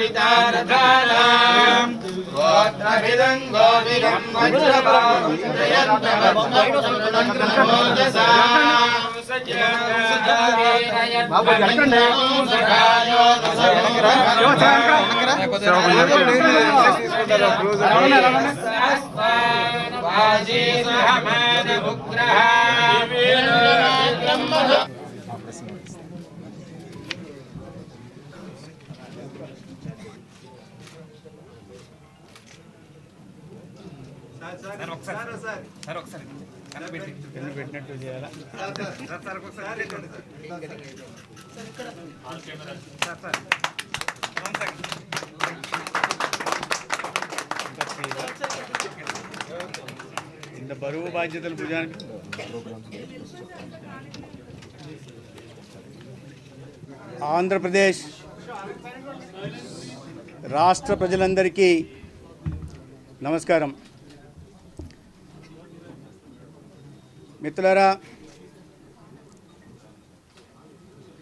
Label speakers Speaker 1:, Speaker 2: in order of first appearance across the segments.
Speaker 1: विचारधाराम् गोत्रभिदम् गोविदम् वज्रपावम् పెట్టినట్టు చేయాలా?
Speaker 2: ఇంత బరువు బాధ్యతలు భుజానికి? ఆంధ్రప్రదేశ్ రాష్ట్ర ప్రజలందరికీ నమస్కారం. మిత్రులరా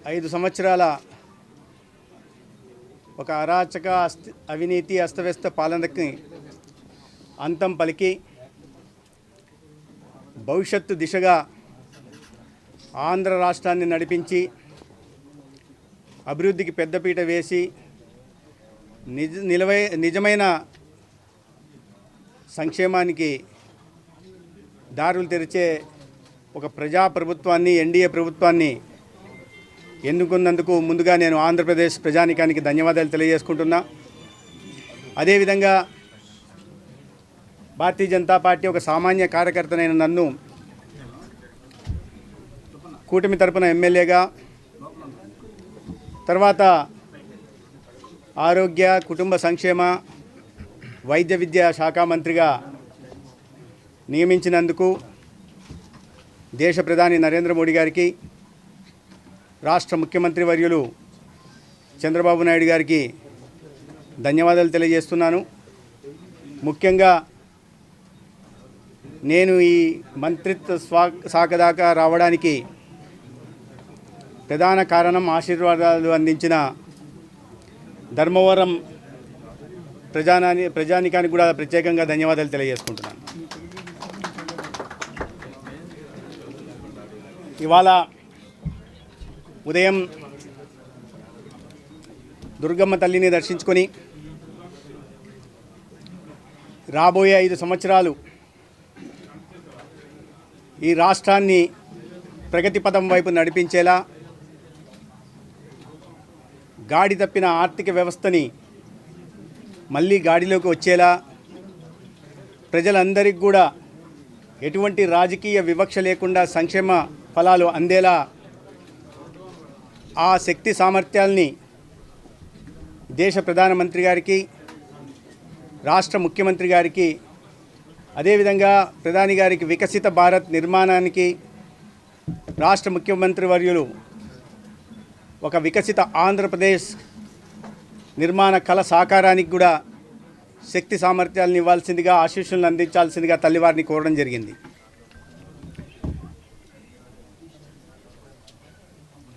Speaker 2: ఐదు సంవత్సరాల ఒక అరాచక అస్త అవినీతి అస్తవ్యస్త పాలనకి అంతం పలికి భవిష్యత్తు దిశగా ఆంధ్ర రాష్ట్రాన్ని నడిపించి అభివృద్ధికి పెద్దపీట వేసి నిజ నిలవై నిజమైన సంక్షేమానికి దారులు తెరిచే ఒక ప్రజా ప్రభుత్వాన్ని ఎన్డీఏ ప్రభుత్వాన్ని ఎన్నుకున్నందుకు ముందుగా నేను ఆంధ్రప్రదేశ్ ప్రజానికానికి ధన్యవాదాలు తెలియజేసుకుంటున్నా. అదేవిధంగా భారతీయ జనతా పార్టీ ఒక సామాన్య కార్యకర్తనైన నన్ను కూటమి తరపున ఎమ్మెల్యేగా తర్వాత ఆరోగ్య కుటుంబ సంక్షేమ వైద్య విద్యా శాఖ మంత్రిగా నియమించినందుకు దేశ ప్రధాని నరేంద్ర మోడీ గారికి రాష్ట్ర ముఖ్యమంత్రి వర్యులు చంద్రబాబు నాయుడు గారికి ధన్యవాదాలు తెలియజేస్తున్నాను. ముఖ్యంగా నేను ఈ మంత్రిత్వ స్వా శాఖ దాకా రావడానికి ప్రధాన కారణం ఆశీర్వాదాలు అందించిన ధర్మవరం ప్రజానాని ప్రజానికానికి కూడా ప్రత్యేకంగా ధన్యవాదాలు తెలియజేసుకుంటున్నాను. ఇవాళ ఉదయం దుర్గమ్మ తల్లిని దర్శించుకొని రాబోయే ఐదు సంవత్సరాలు ఈ రాష్ట్రాన్ని ప్రగతి పథం వైపు నడిపించేలా గాడి తప్పిన ఆర్థిక వ్యవస్థని మళ్ళీ గాడిలోకి వచ్చేలా ప్రజలందరికీ కూడా ఎటువంటి రాజకీయ వివక్ష లేకుండా సంక్షేమ ఫలాలు అందేలా ఆ శక్తి సామర్థ్యాల్ని దేశ ప్రధానమంత్రి గారికి రాష్ట్ర ముఖ్యమంత్రి గారికి అదేవిధంగా ప్రధాని గారికి వికసిత భారత్ నిర్మాణానికి రాష్ట్ర ముఖ్యమంత్రి వర్యులు ఒక వికసిత ఆంధ్రప్రదేశ్ నిర్మాణ కళ సాకారానికి కూడా శక్తి సామర్థ్యాలను ఇవ్వాల్సిందిగా ఆశీస్సులను అందించాల్సిందిగా తల్లివారిని కోరడం జరిగింది.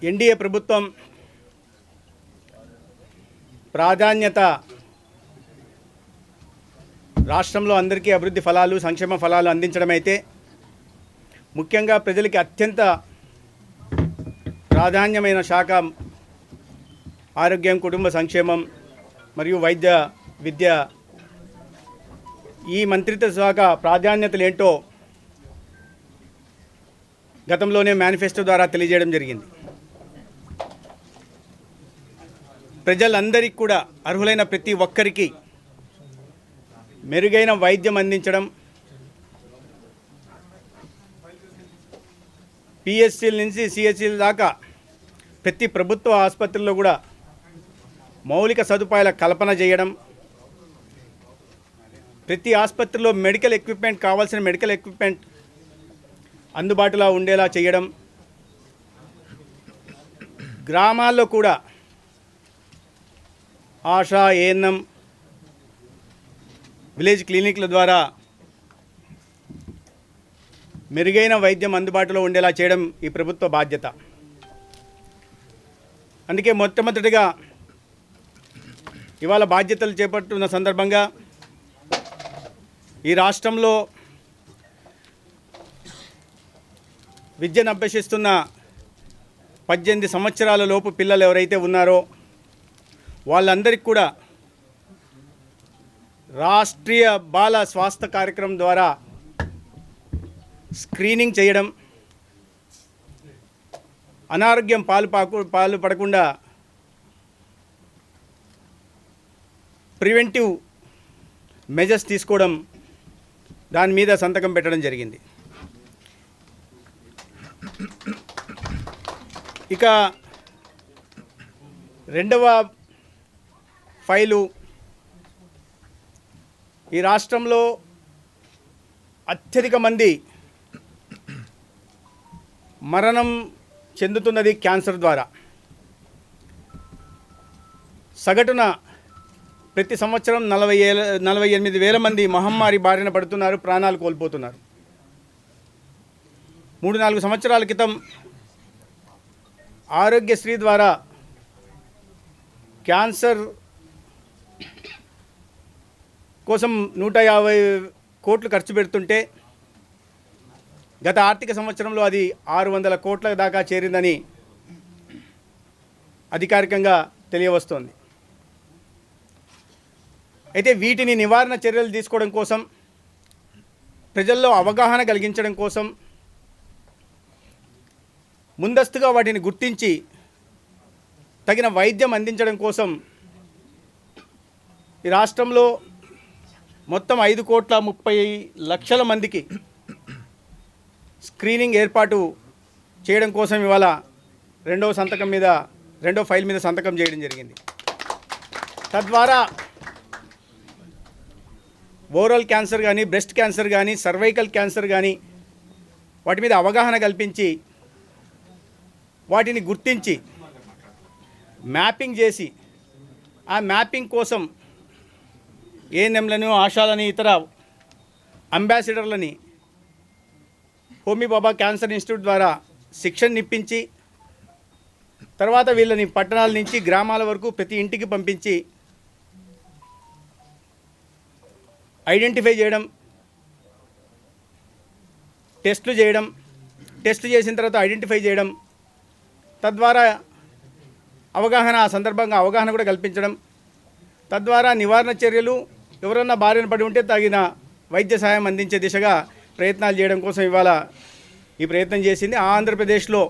Speaker 2: ఎన్డీఏ ప్రభుత్వం ప్రాధాన్యత రాష్ట్రంలో అందరికీ అభివృద్ధి ఫలాలు సంక్షేమ ఫలాలు అందించడం అయితే ముఖ్యంగా ప్రజలకి అత్యంత ప్రాధాన్యమైన శాఖ ఆరోగ్యం కుటుంబ సంక్షేమం మరియు వైద్య విద్య. ఈ మంత్రిత్వ శాఖ ప్రాధాన్యతలు ఏంటో గతంలోనే మేనిఫెస్టో ద్వారా తెలియజేయడం జరిగింది. ప్రజలందరికీ కూడా అర్హులైన ప్రతి ఒక్కరికి మెరుగైన వైద్యం అందించడం పిఎస్సీల నుంచి సిహెచ్సీల దాకా ప్రతి ప్రభుత్వ ఆసుపత్రుల్లో కూడా మౌలిక సదుపాయాల కల్పన చేయడం ప్రతి ఆసుపత్రిలో మెడికల్ ఎక్విప్మెంట్ కావాల్సిన మెడికల్ ఎక్విప్మెంట్ అందుబాటులో ఉండేలా చేయడం గ్రామాల్లో కూడా ఆశా ఏఎన్ఎం విలేజ్ క్లినిక్ల ద్వారా మెరుగైన వైద్యం అందుబాటులో ఉండేలా చేయడం ఈ ప్రభుత్వ బాధ్యత. అందుకే మొట్టమొదటిగా ఇవాళ బాధ్యతలు చేపట్టున్న సందర్భంగా ఈ రాష్ట్రంలో విద్యను అభ్యసిస్తున్న పద్దెనిమిది సంవత్సరాల లోపు పిల్లలు ఎవరైతే ఉన్నారో వాళ్ళందరికీ కూడా రాష్ట్రీయ బాల స్వాస్థ్య కార్యక్రమం ద్వారా స్క్రీనింగ్ చేయడం అనారోగ్యం పాలు పాకు పాలు పడకుండా ప్రివెంటివ్ మెజర్స్ తీసుకోవడం దాని మీద సంతకం పెట్టడం జరిగింది. ఇక రెండవ ఫైలు. ఈ రాష్ట్రంలో అత్యధిక మంది మరణం చెందుతున్నది క్యాన్సర్ ద్వారా. సగటున ప్రతి సంవత్సరం నలభై ఏల నలభై ఎనిమిది వేల మంది మహమ్మారి బారిన పడుతున్నారు ప్రాణాలు కోల్పోతున్నారు. మూడు నాలుగు సంవత్సరాల క్రితం ఆరోగ్యశ్రీ ద్వారా క్యాన్సర్ కోసం నూట యాభై కోట్లు ఖర్చు పెడుతుంటే గత ఆర్థిక సంవత్సరంలో అది ఆరు వందల కోట్ల దాకా చేరిందని అధికారికంగా తెలియవస్తోంది. అయితే వీటిని నివారణ చర్యలు తీసుకోవడం కోసం ప్రజల్లో అవగాహన కలిగించడం కోసం ముందస్తుగా వాటిని గుర్తించి తగిన వైద్యం అందించడం కోసం ఈ రాష్ట్రంలో మొత్తం ఐదు కోట్ల ముప్పై లక్షల మందికి స్క్రీనింగ్ ఏర్పాటు చేయడం కోసం ఇవాళ రెండవ సంతకం మీద రెండో ఫైల్ మీద సంతకం చేయడం జరిగింది. తద్వారా ఓరల్ క్యాన్సర్ కానీ బ్రెస్ట్ క్యాన్సర్ కానీ సర్వైకల్ క్యాన్సర్ కానీ వాటి మీద అవగాహన కల్పించి వాటిని గుర్తించి మ్యాపింగ్ చేసి ఆ మ్యాపింగ్ కోసం ఏఎన్ఎంలను ఆశాలని ఇతర అంబాసిడర్లని హోమీ బాబా క్యాన్సర్ ఇన్స్టిట్యూట్ ద్వారా శిక్షణ ఇప్పించి తర్వాత వీళ్ళని పట్టణాల నుంచి గ్రామాల వరకు ప్రతి ఇంటికి పంపించి ఐడెంటిఫై చేయడం టెస్టులు చేయడం టెస్ట్ చేసిన తర్వాత ఐడెంటిఫై చేయడం తద్వారా అవగాహన ఆ సందర్భంగా అవగాహన కూడా కల్పించడం తద్వారా నివారణ చర్యలు ఎవరన్నా బారిన పడి ఉంటే తగిన వైద్య సహాయం అందించే దిశగా ప్రయత్నాలు చేయడం కోసం ఇవాళ ఈ ప్రయత్నం చేసింది. ఆంధ్రప్రదేశ్లో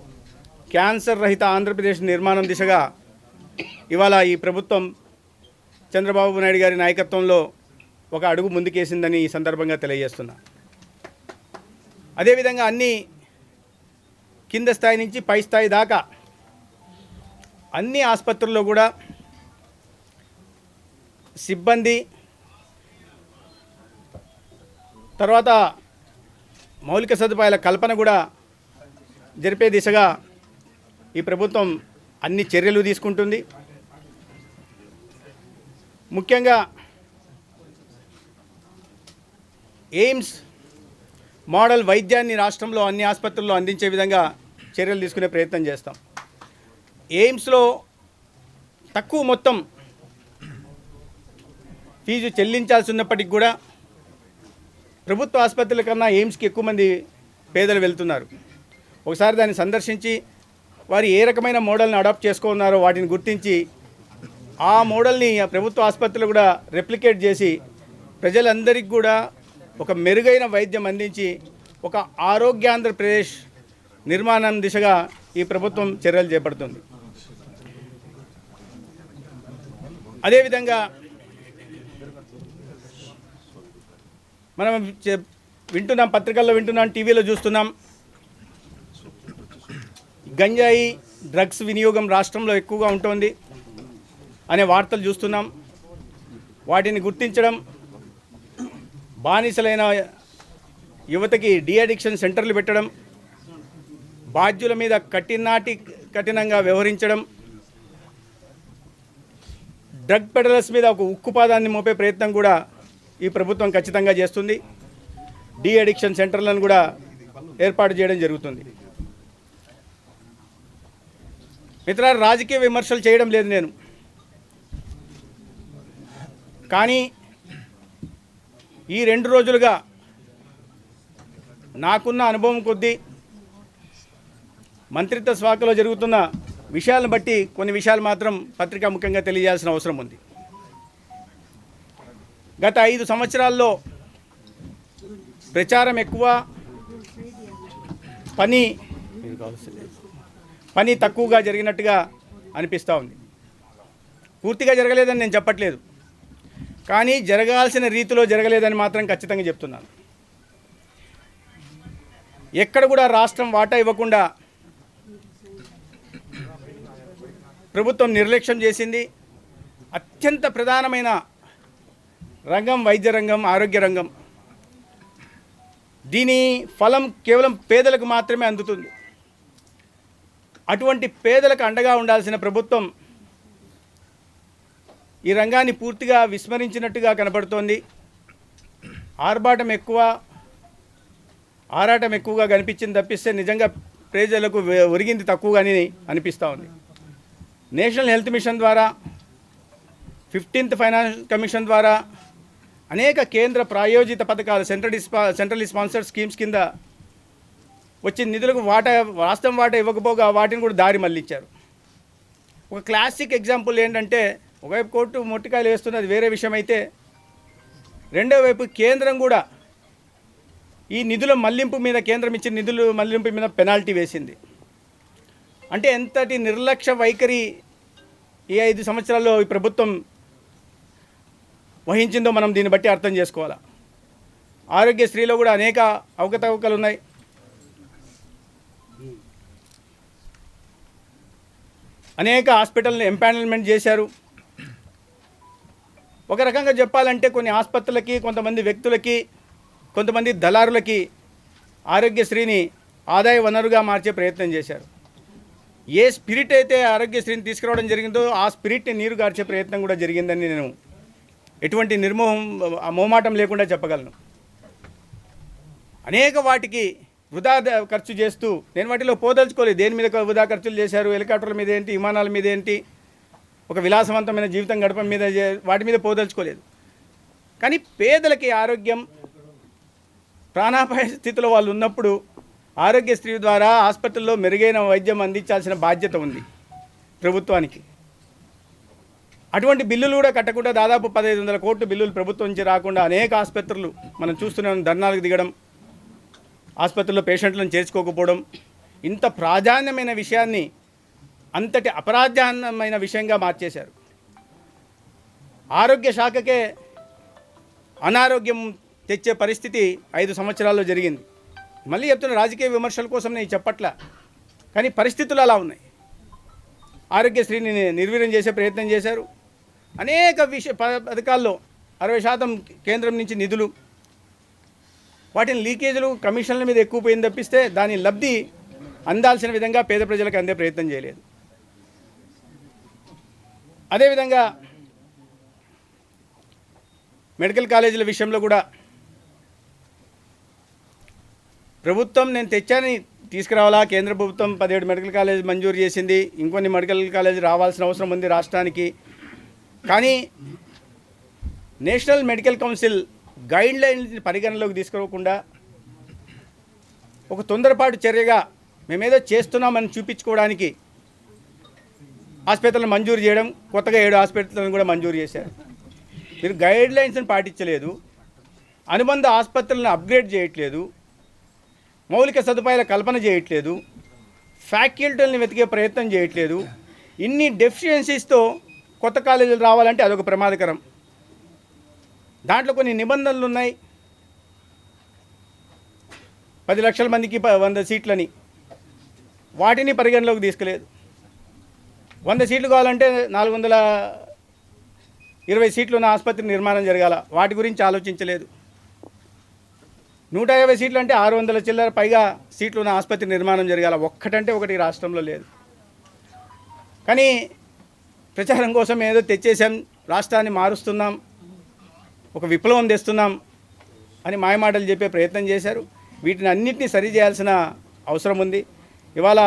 Speaker 2: క్యాన్సర్ రహిత ఆంధ్రప్రదేశ్ నిర్మాణం దిశగా ఇవాళ ఈ ప్రభుత్వం చంద్రబాబు నాయుడు గారి నాయకత్వంలో ఒక అడుగు ముందుకేసిందని ఈ సందర్భంగా తెలియజేస్తున్నా. అదేవిధంగా అన్ని కింద స్థాయి నుంచి పై స్థాయి దాకా అన్ని ఆసుపత్రుల్లో కూడా సిబ్బంది తర్వాత మౌలిక సదుపాయాల కల్పన కూడా జరిపే దిశగా ఈ ప్రభుత్వం అన్ని చర్యలు తీసుకుంటుంది. ముఖ్యంగా ఎయిమ్స్ మోడల్ వైద్యాన్ని రాష్ట్రంలో అన్ని ఆసుపత్రుల్లో అందించే విధంగా చర్యలు తీసుకునే ప్రయత్నం చేస్తాం. ఎయిమ్స్లో తక్కువ మొత్తం ఫీజు చెల్లించాల్సి ఉన్నప్పటికి కూడా ప్రభుత్వ ఆసుపత్రుల కన్నా ఎయిమ్స్కి ఎక్కువ మంది పేదలు వెళ్తున్నారు. ఒకసారి దాన్ని సందర్శించి వారు ఏ రకమైన మోడల్ని అడాప్ట్ చేసుకున్నారో వాటిని గుర్తించి ఆ మోడల్ని ఆ ప్రభుత్వ ఆసుపత్రులు కూడా రెప్లికేట్ చేసి ప్రజలందరికీ కూడా ఒక మెరుగైన వైద్యం అందించి ఒక ఆరోగ్యాంధ్రప్రదేశ్ నిర్మాణం దిశగా ఈ ప్రభుత్వం చర్యలు చేపడుతుంది. అదేవిధంగా మనం వింటున్నాం పత్రికల్లో వింటున్నాం టీవీలో చూస్తున్నాం. గంజాయి డ్రగ్స్ వినియోగం రాష్ట్రంలో ఎక్కువగా ఉంటుంది అనే వార్తలు చూస్తున్నాం. వాటిని గుర్తించడం బానిసలైన యువతకి డిఅడిక్షన్ సెంటర్లు పెట్టడం బాధ్యుల మీద కఠినాటి కఠినంగా వ్యవహరించడం డ్రగ్ పెడలర్స్ మీద ఒక ఉక్కుపాదాన్ని మోపే ప్రయత్నం కూడా ఈ ప్రభుత్వం ఖచ్చితంగా చేస్తుంది. డీ అడిక్షన్ సెంటర్లను కూడా ఏర్పాటు చేయడం జరుగుతుంది. మిత్రులు రాజకీయ విమర్శలు చేయడం లేదు నేను. కానీ ఈ రెండు రోజులుగా నాకున్న అనుభవం కొద్దీ మంత్రిత్వ శాఖలో జరుగుతున్న విషయాలను బట్టి కొన్ని విషయాలు మాత్రం పత్రికా ముఖ్యంగా తెలియజేయాల్సిన అవసరం ఉంది. గత ఐదు సంవత్సరాల్లో ప్రచారం ఎక్కువ పని పని తక్కువగా జరిగినట్టుగా అనిపిస్తూ ఉంది. పూర్తిగా జరగలేదని నేను చెప్పట్లేదు. కానీ జరగాల్సిన రీతిలో జరగలేదని మాత్రం ఖచ్చితంగా చెప్తున్నాను. ఎక్కడ కూడా రాష్ట్రం వాటా ఇవ్వకుండా ప్రభుత్వం నిర్లక్ష్యం చేసింది. అత్యంత ప్రధానమైన రంగం వైద్య రంగం ఆరోగ్య రంగం. దీని ఫలం కేవలం పేదలకు మాత్రమే అందుతుంది. అటువంటి పేదలకు అండగా ఉండాల్సిన ప్రభుత్వం ఈ రంగాన్ని పూర్తిగా విస్మరించినట్టుగా కనపడుతోంది. ఆర్భాటం ఎక్కువ ఆరాటం ఎక్కువగా కనిపించింది తప్పిస్తే నిజంగా ప్రజలకు ఒరిగింది తక్కువగాని అనిపిస్తూ ఉంది. నేషనల్ హెల్త్ మిషన్ ద్వారా ఫిఫ్టీన్త్ ఫైనాన్స్ కమిషన్ ద్వారా అనేక కేంద్ర ప్రాయోజిత పథకాలు సెంట్రల్ సెంట్రల్ స్పాన్సర్డ్ స్కీమ్స్ కింద వచ్చిన నిధులకు వాటా వాస్తవం వాటా ఇవ్వకపోగా వాటిని కూడా దారి మళ్ళించారు ఒక క్లాసిక్ ఎగ్జాంపుల్ ఏంటంటే ఒకవైపు కోర్టు మొట్టికాయలు వేస్తున్నది వేరే విషయం అయితే రెండో వైపు కేంద్రం కూడా ఈ నిధుల మళ్ళింపు మీద కేంద్రం ఇచ్చిన నిధులు మళ్ళింపు మీద పెనాల్టీ వేసింది. అంటే ఎంతటి నిర్లక్ష్య వైఖరి ఈ ఐదు సంవత్సరాల్లో ఈ ప్రభుత్వం వహించిందో మనం దీన్ని బట్టి అర్థం చేసుకోవాలా. ఆరోగ్యశ్రీలో కూడా అనేక అవకతవకలు ఉన్నాయి. అనేక హాస్పిటల్ని ఎంపానల్మెంట్ చేశారు. ఒక రకంగా చెప్పాలంటే కొన్ని ఆసుపత్రులకి కొంతమంది వ్యక్తులకి కొంతమంది దళారులకి ఆరోగ్యశ్రీని ఆదాయ వనరుగా మార్చే ప్రయత్నం చేశారు. ఏ స్పిరిట్ అయితే ఆరోగ్యశ్రీని తీసుకురావడం జరిగిందో ఆ స్పిరిట్ని నీరు గార్చే ప్రయత్నం కూడా జరిగిందని నేను ఎటువంటి నిర్మోహం మోమాటం లేకుండా చెప్పగలను. అనేక వాటికి వృధా ద- ఖర్చు చేస్తూ నేను వాటిలో పోదలుచుకోలేదు. దేని మీద వృధా ఖర్చులు చేశారు హెలికాప్టర్ల మీద ఏంటి విమానాల మీద ఏంటి ఒక విలాసవంతమైన జీవితం గడపం మీద వాటి మీద పోదలుచుకోలేదు. కానీ పేదలకి ఆరోగ్యం ప్రాణాపాయ స్థితిలో వాళ్ళు ఉన్నప్పుడు ఆరోగ్యశ్రీ ద్వారా ఆసుపత్రుల్లో మెరుగైన వైద్యం అందించాల్సిన బాధ్యత ఉంది ప్రభుత్వానికి. అటువంటి బిల్లులు కూడా కట్టకుండా దాదాపు పదహైదు వందల కోట్లు బిల్లులు ప్రభుత్వం నుంచి రాకుండా అనేక ఆసుపత్రులు మనం చూస్తున్నాం ధర్నాలకు దిగడం ఆసుపత్రుల్లో పేషెంట్లను చేర్చుకోకపోవడం ఇంత ప్రాధాన్యమైన విషయాన్ని అంతటి అపరాధాన్యమైన విషయంగా మార్చేశారు. ఆరోగ్య శాఖకే అనారోగ్యం తెచ్చే పరిస్థితి ఐదు సంవత్సరాల్లో జరిగింది. మళ్ళీ చెప్తున్న రాజకీయ విమర్శల కోసం నేను చెప్పట్లా కానీ పరిస్థితులు అలా ఉన్నాయి. ఆరోగ్యశ్రీని నిర్వీర్యం చేసే ప్రయత్నం చేశారు. అనేక విషయ పథకాల్లో అరవై శాతం కేంద్రం నుంచి నిధులు. వాటిని లీకేజీలు కమిషన్ల మీద ఎక్కువ పోయింది తప్పిస్తే దాని లబ్ధి అందాల్సిన విధంగా పేద ప్రజలకు అందే ప్రయత్నం చేయలేదు. అదేవిధంగా మెడికల్ కాలేజీల విషయంలో కూడా ప్రభుత్వం నేను తెచ్చానని తీసుకురావాలా? కేంద్ర ప్రభుత్వం పదిహేడు మెడికల్ కాలేజ్ మంజూరు చేసింది. ఇంకొన్ని మెడికల్ కాలేజ్ రావాల్సిన అవసరం ఉంది రాష్ట్రానికి. కానీ నేషనల్ మెడికల్ కౌన్సిల్ గైడ్ పరిగణనలోకి పరిగణలోకి తీసుకోకుండా ఒక తొందరపాటు చర్యగా మేమేదో చేస్తున్నామని చూపించుకోవడానికి హాస్పిటల్ని మంజూరు చేయడం కొత్తగా ఏడు హాస్పిటల్ని కూడా మంజూరు చేశారు. మీరు గైడ్ లైన్స్ని పాటించలేదు అనుబంధ ఆసుపత్రులను అప్గ్రేడ్ చేయట్లేదు మౌలిక సదుపాయాల కల్పన చేయట్లేదు ఫ్యాకల్టీలను వెతికే ప్రయత్నం చేయట్లేదు. ఇన్ని డెఫిషియన్సీస్తో కొత్త కాలేజీలు రావాలంటే అదొక ప్రమాదకరం. దాంట్లో కొన్ని నిబంధనలు ఉన్నాయి పది లక్షల మందికి ప- వంద సీట్లని. వాటిని పరిగణలోకి తీసుకోలేదు. వంద సీట్లు కావాలంటే నాలుగు వందల ఇరవై సీట్లు ఉన్న ఆసుపత్రి నిర్మాణం జరగాల. వాటి గురించి ఆలోచించలేదు. నూట యాభై సీట్లు అంటే ఆరు వందల చిల్లర పైగా సీట్లు ఉన్న ఆసుపత్రి నిర్మాణం జరగాల. ఒక్కటంటే ఒకటి రాష్ట్రంలో లేదు. కానీ ప్రచారం కోసం ఏదో తెచ్చేసాం రాష్ట్రాన్ని మారుస్తున్నాం ఒక విప్లవం తెస్తున్నాం అని మాయమాటలు చెప్పే ప్రయత్నం చేశారు. వీటిని అన్నింటినీ సరి చేయాల్సిన అవసరం ఉంది. ఇవాళ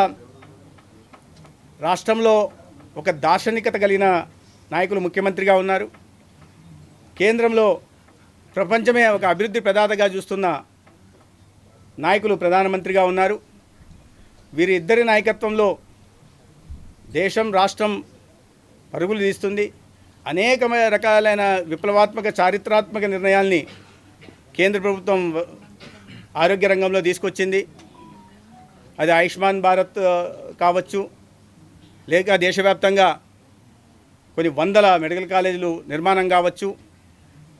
Speaker 2: రాష్ట్రంలో ఒక దార్శనికత కలిగిన నాయకులు ముఖ్యమంత్రిగా ఉన్నారు. కేంద్రంలో ప్రపంచమే ఒక అభివృద్ధి ప్రదాతగా చూస్తున్న నాయకులు ప్రధానమంత్రిగా ఉన్నారు. వీరిద్దరి నాయకత్వంలో దేశం రాష్ట్రం పరుగులు తీస్తుంది. అనేక రకాలైన విప్లవాత్మక చారిత్రాత్మక నిర్ణయాల్ని కేంద్ర ప్రభుత్వం ఆరోగ్య రంగంలో తీసుకొచ్చింది. అది ఆయుష్మాన్ భారత్ కావచ్చు. లేక దేశవ్యాప్తంగా కొన్ని వందల మెడికల్ కాలేజీలు నిర్మాణం కావచ్చు.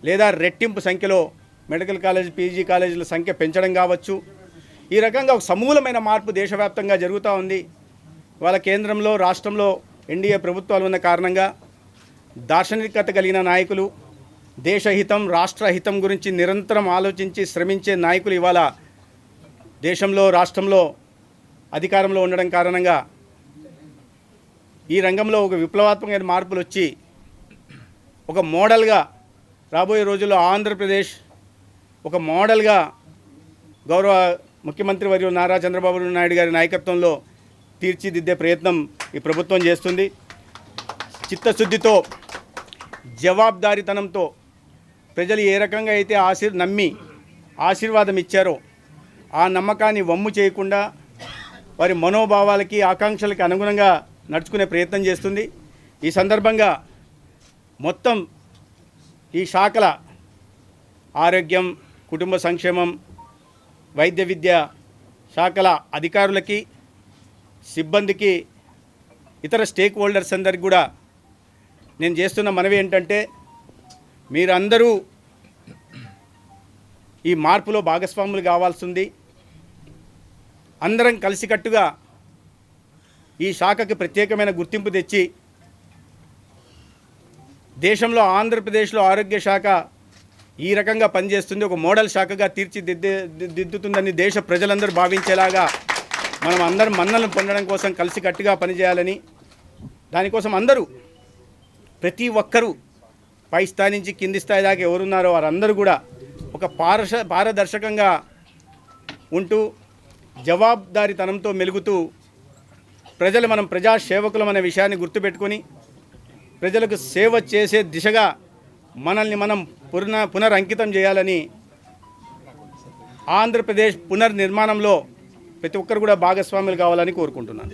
Speaker 2: లేదా రెట్టింపు సంఖ్యలో మెడికల్ కాలేజ్ పీజీ కాలేజీల సంఖ్య పెంచడం కావచ్చు. ఈ రకంగా ఒక సమూలమైన మార్పు దేశవ్యాప్తంగా జరుగుతూ ఉంది. వాళ్ళ కేంద్రంలో రాష్ట్రంలో ఎన్డీఏ ప్రభుత్వాలు ఉన్న కారణంగా దార్శనికత కలిగిన నాయకులు దేశహితం రాష్ట్రహితం గురించి నిరంతరం ఆలోచించి శ్రమించే నాయకులు ఇవాళ దేశంలో రాష్ట్రంలో అధికారంలో ఉండడం కారణంగా ఈ రంగంలో ఒక విప్లవాత్మకమైన మార్పులు వచ్చి ఒక మోడల్గా రాబోయే రోజుల్లో ఆంధ్రప్రదేశ్ ఒక మోడల్గా గౌరవ ముఖ్యమంత్రి వర్యులు నారా చంద్రబాబు నాయుడు గారి నాయకత్వంలో తీర్చిదిద్దే ప్రయత్నం ఈ ప్రభుత్వం చేస్తుంది. చిత్తశుద్ధితో జవాబుదారీతనంతో ప్రజలు ఏ రకంగా అయితే ఆశీర్ నమ్మి ఆశీర్వాదం ఇచ్చారో ఆ నమ్మకాన్ని వమ్ము చేయకుండా వారి మనోభావాలకి ఆకాంక్షలకి అనుగుణంగా నడుచుకునే ప్రయత్నం చేస్తుంది. ఈ సందర్భంగా మొత్తం ఈ శాఖల ఆరోగ్యం కుటుంబ సంక్షేమం వైద్య విద్య శాఖల అధికారులకి సిబ్బందికి ఇతర స్టేక్ హోల్డర్స్ అందరికి కూడా నేను చేస్తున్న మనవి ఏంటంటే మీరందరూ ఈ మార్పులో భాగస్వాములు కావాల్సింది అందరం కలిసికట్టుగా ఈ శాఖకి ప్రత్యేకమైన గుర్తింపు తెచ్చి దేశంలో ఆంధ్రప్రదేశ్లో ఆరోగ్య శాఖ ఈ రకంగా పనిచేస్తుంది ఒక మోడల్ శాఖగా తీర్చిదిద్దే దిద్దుతుందని దేశ ప్రజలందరూ భావించేలాగా మనం అందరం మన్నలను పొందడం కోసం కలిసికట్టుగా పనిచేయాలని దానికోసం అందరూ ప్రతి ఒక్కరూ పై స్థాయి నుంచి కింది స్థాయి దాకా ఎవరున్నారో వారందరూ కూడా ఒక పారశ పారదర్శకంగా ఉంటూ జవాబుదారీతనంతో మెలుగుతూ ప్రజలు మనం ప్రజాసేవకులం అనే విషయాన్ని గుర్తుపెట్టుకొని ప్రజలకు సేవ చేసే దిశగా మనల్ని మనం పునః పునరంకితం చేయాలని ఆంధ్రప్రదేశ్ పునర్నిర్మాణంలో ప్రతి ఒక్కరు కూడా భాగస్వాములు కావాలని కోరుకుంటున్నాను.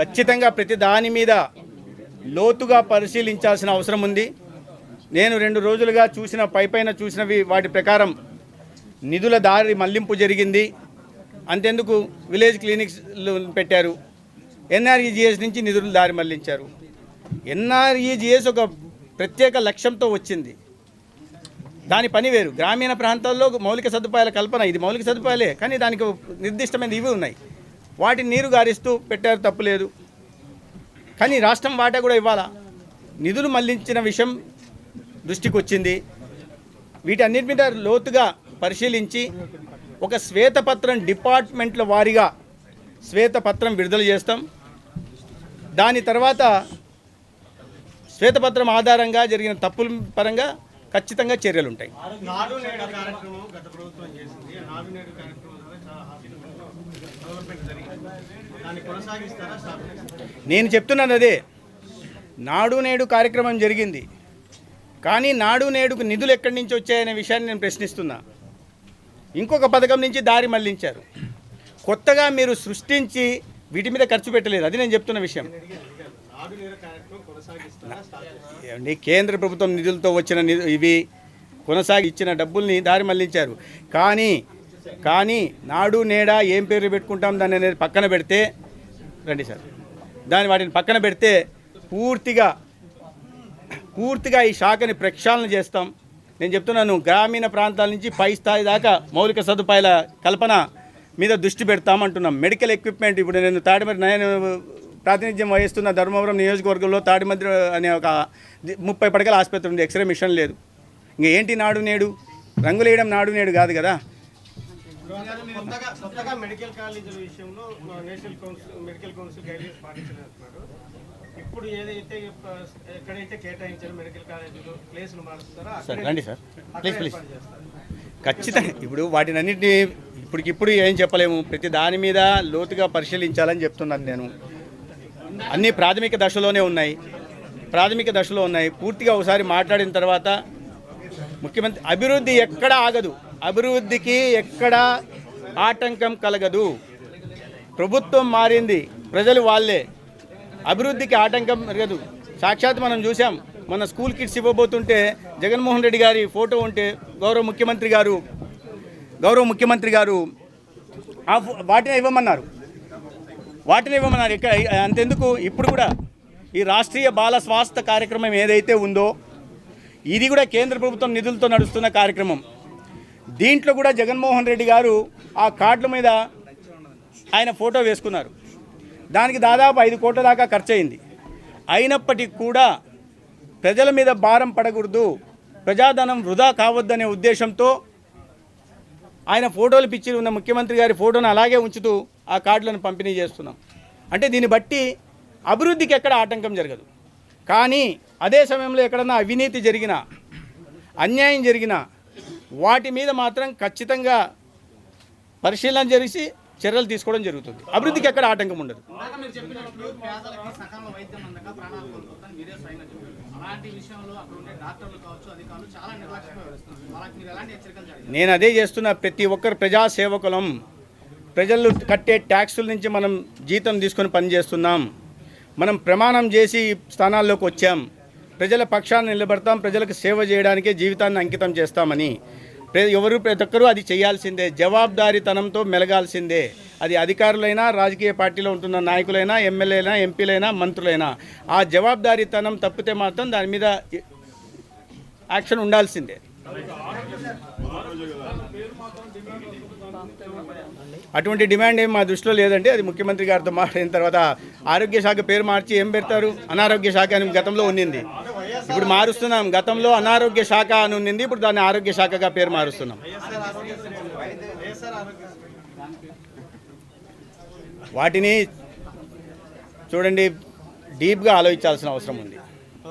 Speaker 2: ఖచ్చితంగా ప్రతి దాని మీద లోతుగా పరిశీలించాల్సిన అవసరం ఉంది. నేను రెండు రోజులుగా చూసిన పైపైన చూసినవి వాటి ప్రకారం నిధుల దారి మళ్ళింపు జరిగింది. అంతెందుకు విలేజ్ క్లినిక్స్లు పెట్టారు. ఎన్ఆర్ఈజిఎస్ నుంచి నిధులు దారి మళ్ళించారు. ఎన్ఆర్ఈజిఎస్ ఒక ప్రత్యేక లక్ష్యంతో వచ్చింది. దాని పని వేరు. గ్రామీణ ప్రాంతాల్లో మౌలిక సదుపాయాల కల్పన ఇది మౌలిక సదుపాయాలే కానీ దానికి నిర్దిష్టమైన ఇవి ఉన్నాయి. వాటిని నీరు గారిస్తూ పెట్టారు తప్పులేదు కానీ రాష్ట్రం వాటా కూడా ఇవ్వాలా? నిధులు మళ్ళించిన విషయం దృష్టికి వచ్చింది. వీటన్నిటి మీద లోతుగా పరిశీలించి ఒక శ్వేతపత్రం డిపార్ట్మెంట్ల వారీగా శ్వేతపత్రం విడుదల చేస్తాం. దాని తర్వాత శ్వేతపత్రం ఆధారంగా జరిగిన తప్పుల పరంగా ఖచ్చితంగా చర్యలు ఉంటాయి. నేను చెప్తున్నాను అదే. నాడు నేడు కార్యక్రమం జరిగింది. కానీ నాడు నేడుకు నిధులు ఎక్కడి నుంచి వచ్చాయనే విషయాన్ని నేను ప్రశ్నిస్తున్నా. ఇంకొక పథకం నుంచి దారి మళ్ళించారు. కొత్తగా మీరు సృష్టించి వీటి మీద ఖర్చు పెట్టలేదు. అది నేను చెప్తున్న విషయం. ఏమండి కేంద్ర ప్రభుత్వం నిధులతో వచ్చిన నిధు ఇవి కొనసాగి ఇచ్చిన డబ్బుల్ని దారి మళ్ళించారు. కానీ కానీ నాడు నేడా ఏం పేర్లు పెట్టుకుంటాం దాన్ని అనేది పక్కన పెడితే రండి సార్. దాని వాటిని పక్కన పెడితే పూర్తిగా పూర్తిగా ఈ శాఖని ప్రక్షాళన చేస్తాం. నేను చెప్తున్నాను గ్రామీణ ప్రాంతాల నుంచి పై స్థాయి దాకా మౌలిక సదుపాయాల కల్పన మీద దృష్టి పెడతామంటున్నాం మెడికల్ ఎక్విప్మెంట్ ఇప్పుడు నేను తాడమరి నేను ప్రాతినిధ్యం వహిస్తున్న ధర్మవరం నియోజకవర్గంలో తాడిమద్రి అనే ఒక ముప్పై పడకల ఆసుపత్రి ఉంది. ఎక్స్రే మిషన్ లేదు. ఇంక ఏంటి నాడు నేడు? రంగులు వేయడం నాడు నేడు కాదు కదా.
Speaker 1: కొత్తగా కొత్తగా మెడికల్ కాలేజీల విషయంలో మా national council medical council guidelines పాటించలేస్తున్నారు ఇప్పుడు ఏదైతే ఆ, ఎక్కడైతే కేటాయించారో మెడికల్ కాలేజీలో ప్లేసులు మారుస్తారో
Speaker 2: సార్
Speaker 1: అక్కడే-
Speaker 2: రండి సార్.
Speaker 1: అక్కడే
Speaker 2: ప్లీజ్ ప్లీజ్
Speaker 1: ఏర్పాటు చేస్తారు.
Speaker 2: ఖచ్చితంగా ఇప్పుడు వాటిని అన్నింటినీ ఇప్పటికిప్పుడు ఏం చెప్పలేము. ప్రతి దాని మీద లోతుగా పరిశీలించాలని చెప్తున్నాను నేను. అన్నీ ప్రాథమిక దశలోనే ఉన్నాయి. ప్రాథమిక దశలో ఉన్నాయి. పూర్తిగా ఒకసారి మాట్లాడిన తర్వాత ముఖ్యమంత్రి అభివృద్ధి ఎక్కడ ఆగదు. అభివృద్ధికి ఎక్కడ ఆటంకం కలగదు. ప్రభుత్వం మారింది. ప్రజలు వాళ్ళే. అభివృద్ధికి ఆటంకం కలగదు సాక్షాత్ మనం చూసాం మన స్కూల్ కిట్స్ ఇవ్వబోతుంటే జగన్మోహన్ రెడ్డి గారి ఫోటో ఉంటే గౌరవ ముఖ్యమంత్రి గారు గౌరవ ముఖ్యమంత్రి గారు ఆ వాటిని ఇవ్వమన్నారు. వాటిని ఇవ్వమన్నారు. ఇక్కడ అంతెందుకు? ఇప్పుడు కూడా ఈ రాష్ట్రీయ బాల స్వాస్థ్య కార్యక్రమం ఏదైతే ఉందో ఇది కూడా కేంద్ర ప్రభుత్వం నిధులతో నడుస్తున్న కార్యక్రమం. దీంట్లో కూడా జగన్మోహన్ రెడ్డి గారు ఆ కార్డుల మీద ఆయన ఫోటో వేసుకున్నారు. దానికి దాదాపు ఐదు కోట్ల దాకా ఖర్చు అయింది అయినప్పటికీ కూడా ప్రజల మీద భారం పడకూడదు ప్రజాధనం వృధా కావద్దనే ఉద్దేశంతో ఆయన ఫోటోలు పిచ్చి ఉన్న ముఖ్యమంత్రి గారి ఫోటోను అలాగే ఉంచుతూ ఆ కార్డులను పంపిణీ చేస్తున్నాం. అంటే దీన్ని బట్టి అభివృద్ధికి ఎక్కడ ఆటంకం జరగదు. కానీ అదే సమయంలో ఎక్కడన్నా అవినీతి జరిగినా అన్యాయం జరిగినా వాటి మీద మాత్రం ఖచ్చితంగా పరిశీలన చేసి చర్యలు తీసుకోవడం జరుగుతుంది. అభివృద్ధికి ఎక్కడ ఆటంకం ఉండదు. నేను అదే చేస్తున్న ప్రతి ఒక్కరు ప్రజాసేవకులం. ప్రజలు కట్టే ట్యాక్సుల నుంచి మనం జీతం తీసుకొని పనిచేస్తున్నాం మనం ప్రమాణం చేసి స్థానాల్లోకి వచ్చాం. ప్రజల పక్షాన్ని నిలబడతాం ప్రజలకు సేవ చేయడానికే జీవితాన్ని అంకితం చేస్తామని. ప్ర- ఎవరు ప్రతి ఒక్కరూ అది చేయాల్సిందే. జవాబుదారీతనంతో మెలగాల్సిందే. అది అధికారులైనా రాజకీయ పార్టీలో ఉంటున్న నాయకులైనా ఎమ్మెల్యేలైనా ఎంపీలైనా మంత్రులైనా. ఆ జవాబుదారీతనం తప్పితే మాత్రం దాని మీద యాక్షన్ ఉండాల్సిందే. అటువంటి డిమాండ్ ఏం మా దృష్టిలో లేదండి. అది ముఖ్యమంత్రి గారితో మాట్లాడిన తర్వాత ఆరోగ్య శాఖ పేరు మార్చి ఏం పెడతారు? అనారోగ్య శాఖ అని గతంలో ఉన్నింది. ఇప్పుడు మారుస్తున్నాం. గతంలో అనారోగ్య శాఖ అని ఉన్నింది. ఇప్పుడు దాన్ని ఆరోగ్య శాఖగా పేరు మారుస్తున్నాం. వాటిని చూడండి డీప్గా ఆలోచించాల్సిన అవసరం ఉంది.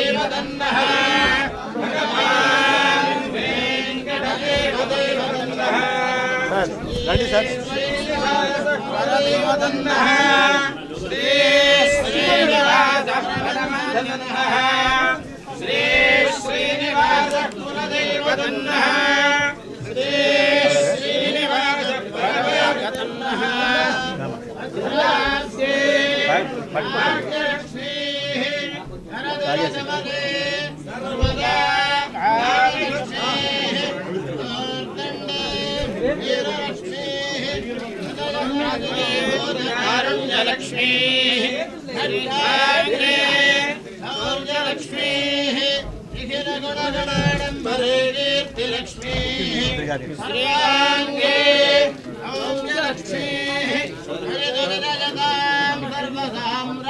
Speaker 2: देवदन्नः भगवान् वेङ्कटदेवदेवदन्नः श्रीनिवासदेवदन्नः श्री श्रीनिवासदन्नः श्री श्रीनिवासदेवदन्नः श्री श्रीनिवासदन्नः लक्ष्मी
Speaker 1: हरिहाग्रे सौर्यलक्ष्मी निखिलगुणगणाडम्बरे कीर्तिलक्ष्मी हरियाङ्गे सौर्यलक्ष्मी हरिदुर्जगतां सर्वसाम्र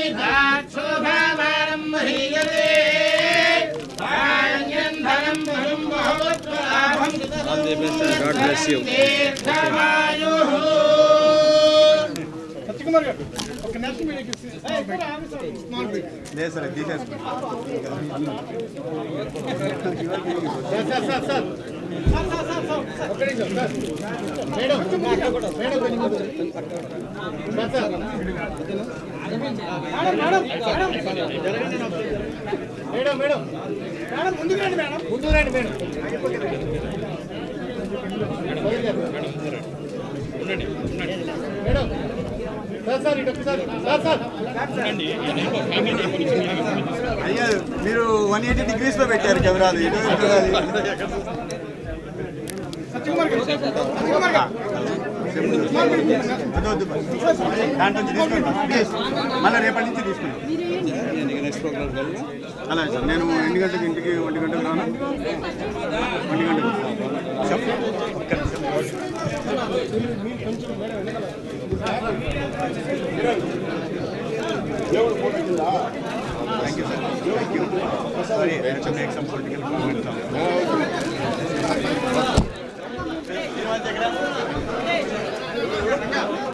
Speaker 1: god bless sir madam madam. Madam ముందుకు రండి మేడం. ముందుకు రండి మేడం.
Speaker 2: అయ్యా మీరు వన్ ఎయిటీ డిగ్రీస్లో పెట్టారు కెమెరాలు. దాంట్లో మళ్ళీ రేపటి నుంచి తీసుకుంటాం. అలాగే సార్ నేను ఎన్ని గంటలకు ఇంటికి ఒంటి గంటకు రాను? ఒంటి గంటకు Sorry, I have to make some political comments on it.